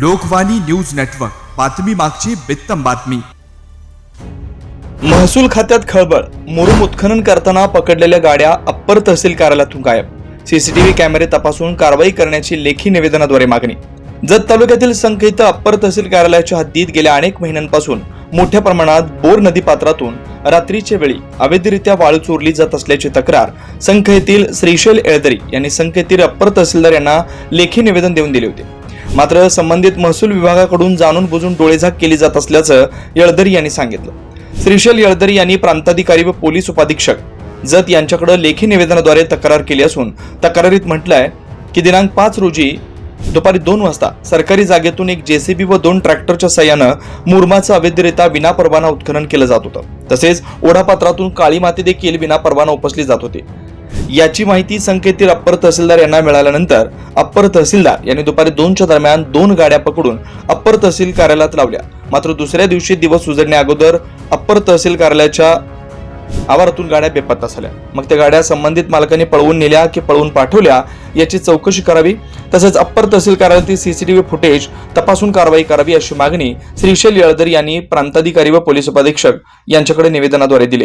Lokvani news network. बातमी मागची बित्तम बातमी. महसूल खात्यात खळबळ. मुरुम उत्खनन करताना पकडलेल्या गाड्या अप्पर तहसील कार्यालयातून गायब. सीसीटीव्ही कॅमेरे तपासून कारवाई करण्याची लेखी निवेदनाद्वारे मागणी. जत तालुक्यातील संख इथं अप्पर तहसील कार्यालयाच्या हद्दीत गेल्या अनेक महिन्यांपासून मोठ्या प्रमाणात बोर नदी पात्रातून रात्रीच्या वेळी अवैधरित्या वाळू चोरली जात असल्याची तक्रार संख येथील श्रीशैल एळदरी यांनी संख येथील अप्पर तहसीलदार यांना लेखी निवेदन देऊन दिले होते. मात्र संबंधित महसूल विभागाकडून जाणून बुजून डोळेझाक केली जात असल्याचं येळदरी यांनी सांगितलं. श्रीशैल येळदरी यांनी प्रांताधिकारी व पोलीस उपाधीक्षक जत यांच्याकडे लेखी निवेदनाद्वारे तक्रार केली असून तक्रारीत म्हटलंय की दिनांक पाच रोजी दुपारी दोन वाजता सरकारी जागेतून एक जेसीबी व दोन ट्रॅक्टरच्या सहाय्यानं मुरमाचं अवैधरित्या विनापरवाना उत्खनन केलं जात होतं. तसेच ओढापात्रातून काळी माती देखील विनापरवाना उपसली जात होती. याची माहिती संकेतील अप्पर तहसीलदार यांना मिळाल्यानंतर अप्पर तहसीलदार यांनी दुपारी दोनच्या दरम्यान दोन गाड्या पकडून अप्पर तहसील कार्यालयात लावल्या. मात्र दुसऱ्या दिवशी दिवस उजडण्या अगोदर अप्पर तहसील कार्यालयाच्या आवारातून गाड्या बेपत्ता झाल्या. मग त्या गाड्या संबंधित मालकांनी पळवून नेल्या की पळवून पाठवल्या याची चौकशी करावी तसेच अप्पर तहसील कार्यालयातील सीसीटीव्ही फुटेज तपासून कारवाई करावी अशी मागणी श्रीशैल येळदर यांनी प्रांताधिकारी व पोलीस उपाधीक्षक यांच्याकडे निवेदनाद्वारे दिली